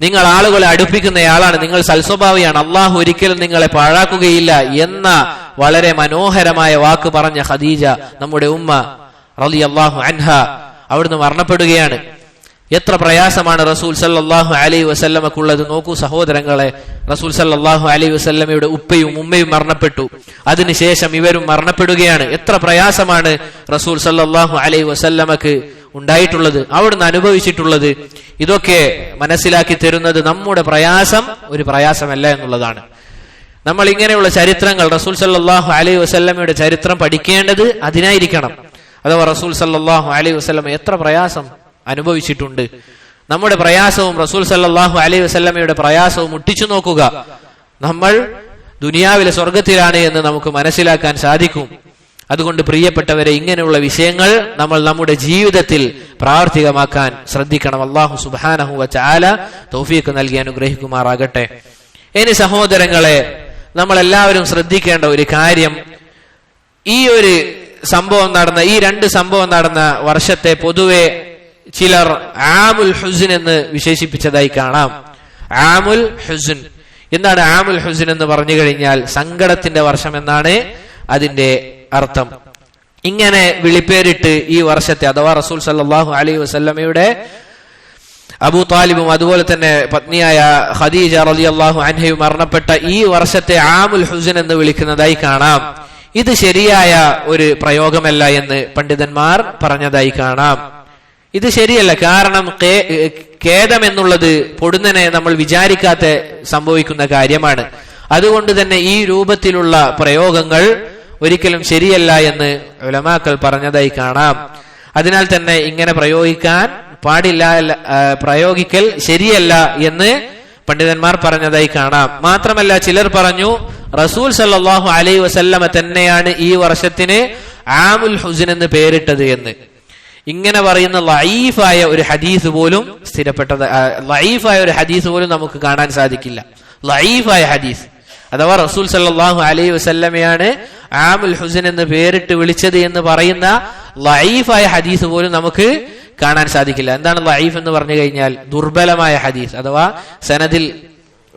നിങ്ങൾ ആളുകളെ അടുപ്പിക്കുന്നയാളാണ്. നിങ്ങൾ സൽസ്വഭാവിയാണ്. അള്ളാഹു ഒരിക്കലും നിങ്ങളെ പാഴാക്കുകയില്ല എന്ന വളരെ മനോഹരമായ വാക്ക് പറഞ്ഞ ഖദീജ നമ്മുടെ ഉമ്മ റലി അള്ളാഹു അൻഹ അവിടുന്ന് മരണപ്പെടുകയാണ്. എത്ര പ്രയാസമാണ് റസൂൽ സല്ലാഹു അലൈഹി വസല്ലമക്കുള്ളത് നോക്കൂ സഹോദരങ്ങളെ. റസൂൽ സല്ലാഹു അലൈഹി വസല്ലമയുടെ ഉപ്പയും ഉമ്മയും മരണപ്പെട്ടു. അതിനുശേഷം ഇവരും മരണപ്പെടുകയാണ്. എത്ര പ്രയാസമാണ് റസൂൽ സല്ലാഹു അലൈഹി വസല്ലമക്ക് ഉണ്ടായിട്ടുള്ളത് അവിടുന്ന് അനുഭവിച്ചിട്ടുള്ളത്. ഇതൊക്കെ മനസ്സിലാക്കി തരുന്നത് നമ്മുടെ പ്രയാസം ഒരു പ്രയാസമല്ല എന്നുള്ളതാണ്. നമ്മൾ ഇങ്ങനെയുള്ള ചരിത്രങ്ങൾ റസൂൽ സല്ലാഹു അലൈഹി വസല്ലമയുടെ ചരിത്രം പഠിക്കേണ്ടത് അതിനായിരിക്കണം. അഥവാ റസൂൽ സല്ലാഹു അലൈഹി വസ്ലമ എത്ര പ്രയാസം അനുഭവിച്ചിട്ടുണ്ട്. നമ്മുടെ പ്രയാസവും റസൂൽ സല്ലാഹു അലൈഹി വസല്ലമയുടെ പ്രയാസവും മുട്ടിച്ചു നോക്കുക. നമ്മൾ ദുനിയാവിലെ സ്വർഗത്തിലാണ് എന്ന് നമുക്ക് മനസ്സിലാക്കാൻ സാധിക്കും. അതുകൊണ്ട് പ്രിയപ്പെട്ടവരെ ഇങ്ങനെയുള്ള വിഷയങ്ങൾ നമ്മൾ നമ്മുടെ ജീവിതത്തിൽ പ്രാവർത്തികമാക്കാൻ ശ്രദ്ധിക്കണം. അള്ളാഹു സുബാനഹു വച്ചാല തൗഫീഖ് നൽകി അനുഗ്രഹിക്കുമാറാകട്ടെ. ഇനി സഹോദരങ്ങളെ നമ്മൾ എല്ലാവരും ശ്രദ്ധിക്കേണ്ട ഒരു കാര്യം. ഈ ഒരു സംഭവം നടന്ന ഈ രണ്ട് സംഭവം നടന്ന വർഷത്തെ പൊതുവെ ചിലർ ആമുൽ ഹുസിൻ എന്ന് വിശേഷിപ്പിച്ചതായി കാണാം. ആമുൽ ഹുസിൻ. എന്താണ് ആമുൽ ഹുസിൻ എന്ന് പറഞ്ഞു കഴിഞ്ഞാൽ സങ്കടത്തിന്റെ വർഷം എന്നാണ് അതിന്റെ അർത്ഥം. ഇങ്ങനെ വിളിപ്പേരിട്ട് ഈ വർഷത്തെ അഥവാ റസൂൽ സല്ലാഹു അലൈഹി വസല്ലമയുടെ അബൂ താലിബും അതുപോലെ തന്നെ പത്നിയായ ഖദീജ റളിയല്ലാഹു അൻഹയും മരണപ്പെട്ട ഈ വർഷത്തെ ആമുൽ ഹുസൻ എന്ന് വിളിക്കുന്നതായി കാണാം. ഇത് ശരിയായ ഒരു പ്രയോഗമല്ല എന്ന് പണ്ഡിതന്മാർ പറഞ്ഞതായി കാണാം. ഇത് ശരിയല്ല. കാരണം ഖേദം എന്നുള്ളത് പൊടുന്നനെ നമ്മൾ വിചാരിക്കാത്ത സംഭവിക്കുന്ന കാര്യമാണ്. അതുകൊണ്ട് തന്നെ ഈ രൂപത്തിലുള്ള പ്രയോഗങ്ങൾ ഒരിക്കലും ശരിയല്ല എന്ന് ഉലമാക്കൾ പറഞ്ഞതായി കാണാം. അതിനാൽ തന്നെ ഇങ്ങനെ പ്രയോഗിക്കാൻ പാടില്ല പ്രയോഗിക്കൽ ശരിയല്ല എന്ന് പണ്ഡിതന്മാർ പറഞ്ഞതായി കാണാം. മാത്രമല്ല ചിലർ പറഞ്ഞു റസൂൽ സല്ലാഹു അലൈ വസല്ലമ തന്നെയാണ് ഈ വർഷത്തിന് ആമുൽ ഹുസിൻ എന്ന് പേരിട്ടത് എന്ന്. ഇങ്ങനെ പറയുന്ന ലൈഫായ ഒരു ഹദീസ് പോലും സ്ഥിരപ്പെട്ടത് ലൈഫായ ഒരു ഹദീസ് പോലും നമുക്ക് കാണാൻ സാധിക്കില്ല. ലൈഫായ ഹദീസ്. അഥവാ റസൂൽ സല്ലാഹു അലൈ വസല്ലമയാണ് ആമുൽ ഹുസൻ എന്ന് പേരിട്ട് വിളിച്ചത് എന്ന് പറയുന്ന ലൈഫായ ഹദീസ് പോലും നമുക്ക് കാണാൻ സാധിക്കില്ല. എന്താണ് ലൈഫ് എന്ന് പറഞ്ഞു കഴിഞ്ഞാൽ? ദുർബലമായ ഹദീസ്. അഥവാ സനദിൽ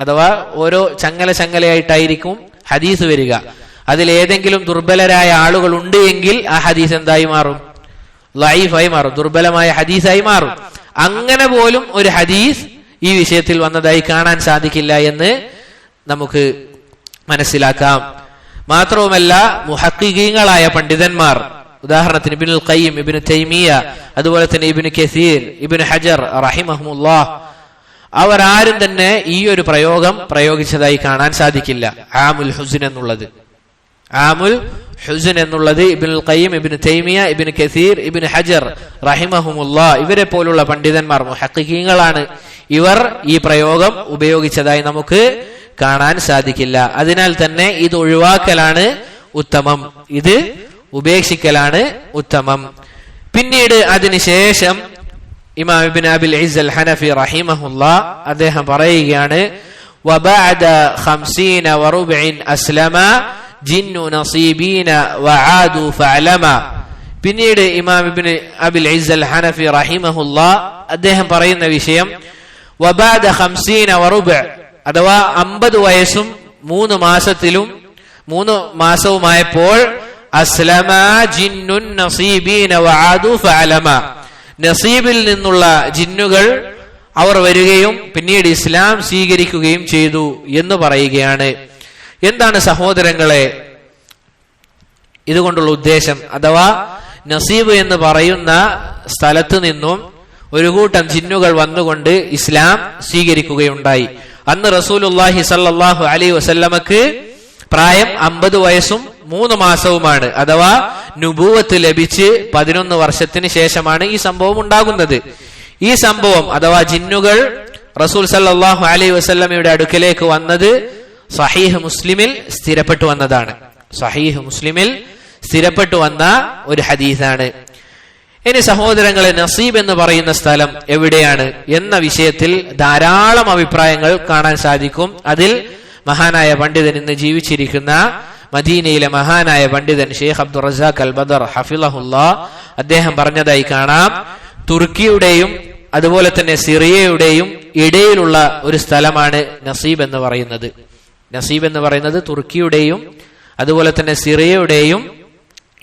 അഥവാ ഓരോ ചങ്ങല ചങ്ങലയായിട്ടായിരിക്കും ഹദീസ് വരിക. അതിൽ ഏതെങ്കിലും ദുർബലരായ ആളുകൾ ഉണ്ട് എങ്കിൽ ആ ഹദീസ് എന്തായി മാറും? ലൈഫായി മാറും ദുർബലമായ ഹദീസായി മാറും. അങ്ങനെ പോലും ഒരു ഹദീസ് ഈ വിഷയത്തിൽ വന്നതായി കാണാൻ സാധിക്കില്ല എന്ന് നമുക്ക് മനസ്സിലാക്കാം. മാത്രവുമല്ല മുഹക്കികളായ പണ്ഡിതന്മാർ ഉദാഹരണത്തിന് ഇബിനുൽ ഖയ്യിം ഇബിന് തൈമിയ അതുപോലെ തന്നെ ഇബിന് കസീർ ഇബിന് ഹജർ റഹിമഹ്മുല്ലാ അവർ ആരും തന്നെ ഈ ഒരു പ്രയോഗം പ്രയോഗിച്ചതായി കാണാൻ സാധിക്കില്ല. ആമുൽ ഹുസിൻ എന്നുള്ളത്. ആമുൽ ഹുസൻ എന്നുള്ളത് ഇബിനുൽ ഖയ്യിം ഇബിന് തൈമിയ ഇബിന് കസീർ ഇബിന് ഹജർ റഹിമഹുമുല്ല ഇവരെ പോലുള്ള പണ്ഡിതന്മാർ മുഹക്കിങ്ങളാണ് ഇവർ ഈ പ്രയോഗം ഉപയോഗിച്ചതായി നമുക്ക് കാണാൻ സാധിക്കില്ല അതിനാൽ തന്നെ ഇത് ഒഴിവാക്കലാണ് ഉത്തമം ഇത് ഉപേക്ഷിക്കലാണ് ഉത്തമം പിന്നീട് അതിനുശേഷം ഇമാം ഇബിൻ അബിൽ ഇസ് അൽ ഹനഫി റഹിമഹുല്ല അദ്ദേഹം പറയുകയാണ് وبعد خمسين وربع أسلم ജിന്നു നസീബീന വആദു ഫഅലമ. പിന്നീട് ഇമാം ഇബ്നു അബിൽ ഇസ്സൽ ഹനഫി റഹിമഹുല്ല അദ്ദേഹം പറയുന്ന വിഷയം വബാദ ഖംസീന വറുബ. അഥവാ അമ്പത് വയസ്സും മൂന്ന് മാസത്തിലും മൂന്ന് മാസവുമായപ്പോൾ അസ്ലമ ജിന്നുൻ നസീബീന വആദു ഫഅലമ. നസീബിൽ നിന്നുള്ള ജിന്നുകൾ അവർ വരികയും പിന്നീട് ഇസ്ലാം സ്വീകരിക്കുകയും ചെയ്തു എന്ന് പറയുകയാണ്. എന്താണ് സഹോദരങ്ങളെ ഇതുകൊണ്ടുള്ള ഉദ്ദേശം? അഥവാ നസീബ് എന്ന് പറയുന്ന സ്ഥലത്ത് നിന്നും ഒരു കൂട്ടം ജിന്നുകൾ വന്നുകൊണ്ട് ഇസ്ലാം സ്വീകരിക്കുകയുണ്ടായി. അന്ന് റസൂലുല്ലാഹി സല്ലാഹു അലൈ വസല്ലമക്ക് പ്രായം അമ്പത് വയസ്സും മൂന്ന് മാസവുമാണ്. അഥവാ നുബൂവത്ത് ലഭിച്ച് പതിനൊന്ന് വർഷത്തിന് ശേഷമാണ് ഈ സംഭവം ഉണ്ടാകുന്നത്. ഈ സംഭവം അഥവാ ജിന്നുകൾ റസൂൽ സല്ലാഹു അലൈ വസല്ലമയുടെ അടുക്കലേക്ക് വന്നത് സഹീഹ് മുസ്ലിമിൽ സ്ഥിരപ്പെട്ടു വന്നതാണ്. സഹീഹ് മുസ്ലിമിൽ സ്ഥിരപ്പെട്ടു വന്ന ഒരു ഹദീസാണ്. ഇനി സഹോദരങ്ങളെ നസീബ് എന്ന് പറയുന്ന സ്ഥലം എവിടെയാണ് എന്ന വിഷയത്തിൽ ധാരാളം അഭിപ്രായങ്ങൾ കാണാൻ സാധിക്കും. അതിൽ മഹാനായ പണ്ഡിതൻ ഇന്ന് ജീവിച്ചിരിക്കുന്ന മദീനയിലെ മഹാനായ പണ്ഡിതൻ ഷെയ്ഖ് അബ്ദുൾ റസാഖ് അൽ ബദർ ഹഫിലഹുല്ല അദ്ദേഹം പറഞ്ഞതായി കാണാം. തുർക്കിയുടെയും അതുപോലെ തന്നെ സിറിയയുടെയും ഇടയിലുള്ള ഒരു സ്ഥലമാണ് നസീബ് എന്ന് പറയുന്നത്. നസീബ് എന്ന് പറയുന്നത് തുർക്കിയുടെയും അതുപോലെ തന്നെ സിറിയയുടെയും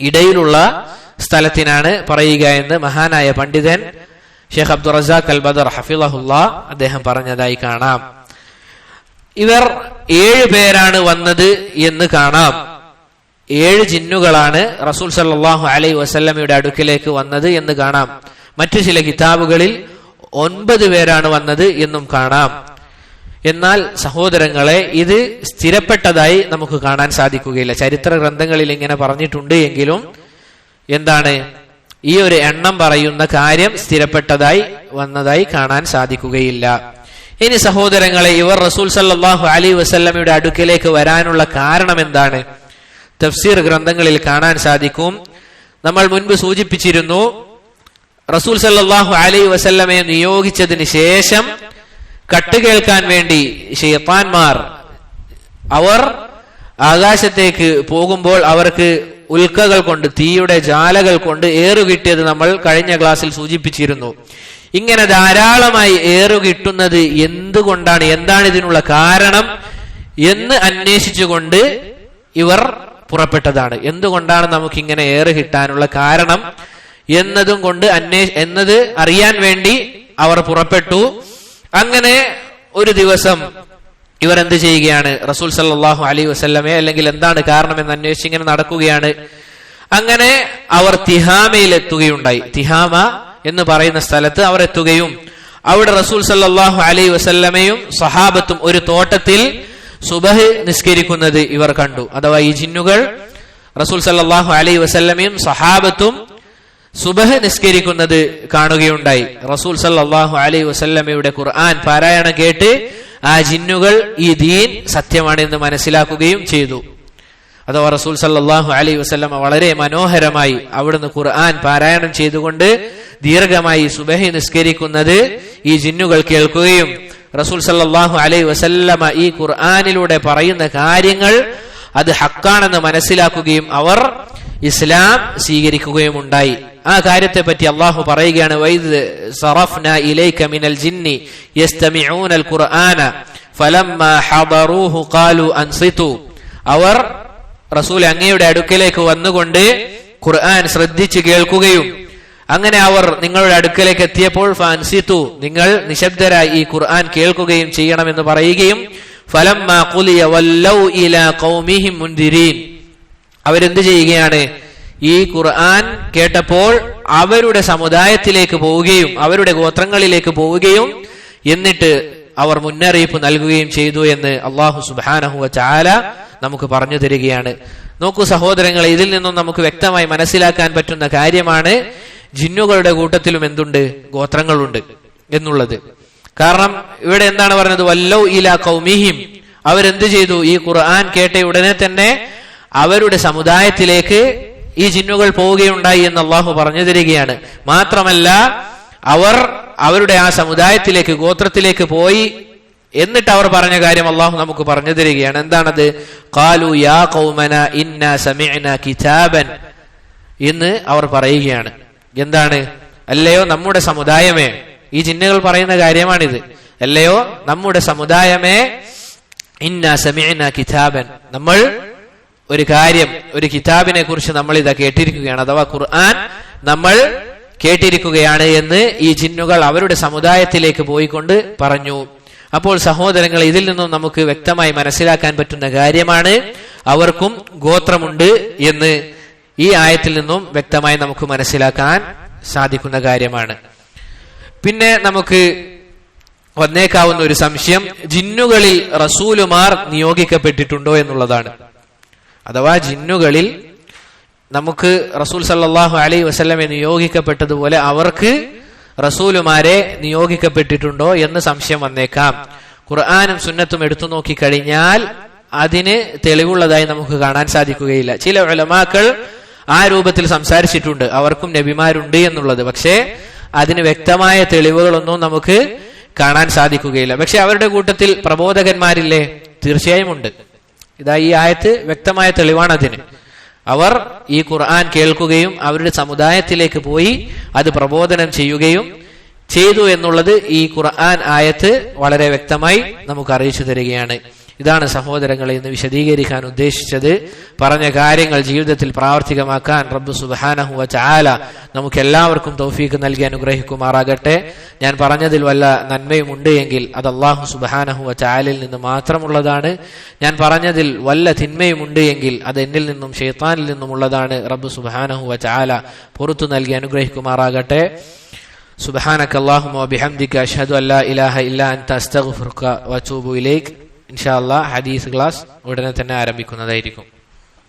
ഇടയിലുള്ള സ്ഥലത്തിനാണ് പറയുക എന്ന് മഹാനായ പണ്ഡിതൻ ഷെയ്ഖ് അബ്ദുൾ റസാഖ് അൽ ബദർ ഹഫിളഹുല്ല അദ്ദേഹം പറഞ്ഞതായി കാണാം. ഇവർ ഏഴ് പേരാണ് വന്നത് എന്ന് കാണാം. ഏഴ് ജിന്നുകളാണ് റസൂൽ സല്ലാഹു അലൈ വസല്ലമയുടെ അടുക്കിലേക്ക് വന്നത് എന്ന് കാണാം. മറ്റു ചില കിതാബുകളിൽ ഒൻപത് പേരാണ് വന്നത് എന്നും കാണാം. എന്നാൽ സഹോദരങ്ങളെ ഇത് സ്ഥിരപ്പെട്ടതായി നമുക്ക് കാണാൻ സാധിക്കുകയില്ല. ചരിത്ര ഗ്രന്ഥങ്ങളിൽ ഇങ്ങനെ പറഞ്ഞിട്ടുണ്ട് എങ്കിലും എന്താണ്? ഈ ഒരു എണ്ണം പറയുന്ന കാര്യം സ്ഥിരപ്പെട്ടതായി വന്നതായി കാണാൻ സാധിക്കുകയില്ല. ഇനി സഹോദരങ്ങളെ ഇവർ റസൂൽ സല്ലാഹു അലി വസല്ലമയുടെ അടുക്കിലേക്ക് വരാനുള്ള കാരണം എന്താണ്? തഫ്സീർ ഗ്രന്ഥങ്ങളിൽ കാണാൻ സാധിക്കും. നമ്മൾ മുൻപ് സൂചിപ്പിച്ചിരുന്നു റസൂൽ സല്ലാഹു അലൈ വസല്ലമയെ നിയോഗിച്ചതിന് ശേഷം കട്ടുകേൾക്കാൻ വേണ്ടി ഷെയ്ത്താൻമാർ അവർ ആകാശത്തേക്ക് പോകുമ്പോൾ അവർക്ക് ഉൽക്കകൾ കൊണ്ട് തീയുടെ ജാലകൾ കൊണ്ട് ഏറുകിട്ടിയത് നമ്മൾ കഴിഞ്ഞ ക്ലാസ്സിൽ സൂചിപ്പിച്ചിരുന്നു. ഇങ്ങനെ ധാരാളമായി ഏറുകിട്ടുന്നത് എന്തുകൊണ്ടാണ്? എന്താണ് ഇതിനുള്ള കാരണം? എന്ന് അന്വേഷിച്ചുകൊണ്ട് ഇവർ പുറപ്പെട്ടതാണ്. എന്തുകൊണ്ടാണ് നമുക്ക് ഇങ്ങനെ കിട്ടാനുള്ള കാരണം? എന്നതും കൊണ്ട് അന്വേ എന്നത് അറിയാൻ വേണ്ടി അവർ പുറപ്പെട്ടു. അങ്ങനെ ഒരു ദിവസം ഇവർ എന്ത് ചെയ്യുകയാണ്? റസൂൽ സല്ലാഹു അലൈ വസ്ല്ലമെ അല്ലെങ്കിൽ എന്താണ് കാരണം എന്ന് അന്വേഷിച്ച് ഇങ്ങനെ നടക്കുകയാണ്. അങ്ങനെ അവർ തിഹാമയിൽ എത്തുകയുണ്ടായി തിഹാമ എന്ന് പറയുന്ന സ്ഥലത്ത് അവർ എത്തുകയും അവിടെ റസൂൽ സല്ലാഹു അലൈ വസല്ലമയും സഹാബത്തും ഒരു തോട്ടത്തിൽ സുബഹ് നിസ്കരിക്കുന്നത് ഇവർ കണ്ടു. അഥവാ ഈ ജിന്നുകൾ റസൂൽ സല്ലാഹു അലൈ വസല്ലമയും സഹാബത്തും സുബഹ് നിസ്കരിക്കുന്നത് കാണുകയുണ്ടായി. റസൂൽ സല്ലാഹു അലൈ വസല്ലമയുടെ ഖുർആൻ പാരായണം കേട്ട് ആ ജിന്നുകൾ ഈ ദീൻ സത്യമാണെന്ന് മനസ്സിലാക്കുകയും ചെയ്തു. അഥവാ റസൂൽ സല്ലാഹു അലൈ വസ്ലമ വളരെ മനോഹരമായി അവിടുന്ന് ഖുർആൻ പാരായണം ചെയ്തുകൊണ്ട് ദീർഘമായി സുബഹി നിസ്കരിക്കുന്നത് ഈ ജിന്നുകൾ കേൾക്കുകയും റസൂൽ സല്ലാഹു അലൈ വസല്ലമ ഈ ഖുർആാനിലൂടെ പറയുന്ന കാര്യങ്ങൾ അത് ഹക്കാണെന്ന് മനസ്സിലാക്കുകയും അവർ ഇസ്ലാം സ്വീകരിക്കുകയും ഉണ്ടായി. ആ കാര്യത്തെ പറ്റി അള്ളാഹു പറയുകയാണ് വൈദ് സറഫ്ന ഇലൈക മിനൽ ജിന്നി യസ്തമിഊനൽ ഖുർആന ഫലമ്മ ഹദറൂഹു ഖാലു അൻസിതു. അവർ റസൂൽ അങ്ങയുടെ അടുക്കലേക്ക് വന്നുകൊണ്ട് ഖുർആൻ ശ്രദ്ധിച്ചു കേൾക്കുകയും അങ്ങനെ അവർ നിങ്ങളുടെ അടുക്കലേക്ക് എത്തിയപ്പോൾ ഫാൻസിത്തു നിങ്ങൾ നിശബ്ദരായി ഈ ഖുർആൻ കേൾക്കുകയും ചെയ്യണമെന്ന് പറയുകയും ഫലം അവരെന്ത് ചെയ്യുകയാണ് ഈ ഖുർആൻ കേട്ടപ്പോൾ അവരുടെ സമുദായത്തിലേക്ക് പോവുകയും അവരുടെ ഗോത്രങ്ങളിലേക്ക് പോവുകയും എന്നിട്ട് അവർ മുന്നറിയിപ്പ് നൽകുകയും ചെയ്തു എന്ന് അള്ളാഹു സുബാനഹുവ ചാല നമുക്ക് പറഞ്ഞു തരികയാണ്. നോക്കൂ സഹോദരങ്ങൾ ഇതിൽ നിന്നും നമുക്ക് വ്യക്തമായി മനസ്സിലാക്കാൻ പറ്റുന്ന കാര്യമാണ് ജിന്നുകളുടെ കൂട്ടത്തിലും എന്തുണ്ട്? ഗോത്രങ്ങളുണ്ട് എന്നുള്ളത്. കാരണം ഇവിടെ എന്താണ് പറഞ്ഞത്? വല്ലോ ഇല കൗമിഹിം അവരെന്ത് ചെയ്തു? ഈ ഖുർആൻ കേട്ട ഉടനെ തന്നെ അവരുടെ സമുദായത്തിലേക്ക് ഈ ജിന്നുകൾ പോവുകയുണ്ടായി എന്ന് അള്ളാഹു പറഞ്ഞു തരികയാണ്. മാത്രമല്ല അവർ അവരുടെ ആ സമുദായത്തിലേക്ക് ഗോത്രത്തിലേക്ക് പോയി എന്നിട്ട് അവർ പറഞ്ഞ കാര്യം അള്ളാഹു നമുക്ക് പറഞ്ഞു തരികയാണ്. എന്താണത്? കാലു യാ കൗമന ഇന്ന സമിഅന കിതാബൻ. എന്ന് അവർ പറയുകയാണ്. എന്താണ്? അല്ലയോ നമ്മുടെ സമുദായമേ ഈ ജിന്നുകൾ പറയുന്ന കാര്യമാണിത്. അല്ലയോ നമ്മുടെ സമുദായമേ ഇന്ന സമിഅന കിതാബൻ. നമ്മൾ ഒരു കാര്യം ഒരു കിതാബിനെ കുറിച്ച് നമ്മൾ ഇതാ കേട്ടിരിക്കുകയാണ്. അഥവാ ഖുർആൻ നമ്മൾ കേട്ടിരിക്കുകയാണ് എന്ന് ഈ ജിന്നുകൾ അവരുടെ സമുദായത്തിലേക്ക് പോയിക്കൊണ്ട് പറഞ്ഞു. അപ്പോൾ സഹോദരങ്ങൾ ഇതിൽ നിന്നും നമുക്ക് വ്യക്തമായി മനസ്സിലാക്കാൻ പറ്റുന്ന കാര്യമാണ് അവർക്കും ഗോത്രമുണ്ട് എന്ന് ഈ ആയത്തിൽ നിന്നും വ്യക്തമായി നമുക്ക് മനസ്സിലാക്കാൻ സാധിക്കുന്ന കാര്യമാണ്. പിന്നെ നമുക്ക് വന്നേക്കാവുന്ന ഒരു സംശയം ജിന്നുകളിൽ റസൂലുമാർ നിയോഗിക്കപ്പെട്ടിട്ടുണ്ടോ എന്നുള്ളതാണ്. അഥവാ ജിന്നുകളിൽ നമുക്ക് റസൂൽ സല്ലാഹു അലൈ വസ്ലമെ നിയോഗിക്കപ്പെട്ടതുപോലെ അവർക്ക് റസൂലുമാരെ നിയോഗിക്കപ്പെട്ടിട്ടുണ്ടോ എന്ന് സംശയം വന്നേക്കാം. ഖുർആാനും സുന്നത്തും എടുത്തു നോക്കിക്കഴിഞ്ഞാൽ അതിന് തെളിവുള്ളതായി നമുക്ക് കാണാൻ സാധിക്കുകയില്ല. ചില ഉലമാക്കൾ ആ രൂപത്തിൽ സംസാരിച്ചിട്ടുണ്ട്. അവർക്കും നബിമാരുണ്ട് എന്നുള്ളത്. പക്ഷേ അതിന് വ്യക്തമായ തെളിവുകളൊന്നും നമുക്ക് കാണാൻ സാധിക്കുകയില്ല. പക്ഷെ അവരുടെ കൂട്ടത്തിൽ പ്രബോധകന്മാരില്ലേ? തീർച്ചയായും ഉണ്ട്. ഇതാ ഈ ആയത്ത് വ്യക്തമായ തെളിവാണ് അതിന്. അവർ ഈ ഖുർആൻ കേൾക്കുകയും അവരുടെ സമുദായത്തിലേക്ക് പോയി അത് പ്രബോധനം ചെയ്യുകയും ചെയ്തു എന്നുള്ളത് ഈ ഖുർആൻ ആയത്ത് വളരെ വ്യക്തമായി നമുക്ക് അറിയിച്ചു തരികയാണ്. ഇതാണ് സഹോദരങ്ങളെ ഇന്ന് വിശദീകരിക്കാൻ ഉദ്ദേശിച്ചത് പറഞ്ഞ കാര്യങ്ങൾ ജീവിതത്തിൽ പ്രാവർത്തികമാക്കാൻ റബ്ബ് സുബാനഹുവ ചാല നമുക്ക് എല്ലാവർക്കും തൗഫീക്ക് നൽകി അനുഗ്രഹിക്കുമാറാകട്ടെ ഞാൻ പറഞ്ഞതിൽ വല്ല നന്മയും ഉണ്ട് എങ്കിൽ അത് അള്ളാഹു സുബാനഹുവ ചാലിൽ നിന്ന് മാത്രമുള്ളതാണ് ഞാൻ പറഞ്ഞതിൽ വല്ല തിന്മയും ഉണ്ട് എങ്കിൽ അത് എന്നിൽ നിന്നും ഷെയ്ത്താനിൽ നിന്നുമുള്ളതാണ് റബ്ബ് സുബാനഹുവ ചാല പുറത്തു നൽകി അനുഗ്രഹിക്കുമാറാകട്ടെ سبحانك اللهم وبحمدك أشهد أن لا إله إلا أنت أستغفرك وأتوب إليك ഇൻഷാല്ല ഹദീസ് ക്ലാസ് ഉടനെ തന്നെ ആരംഭിക്കുന്നതായിരിക്കും.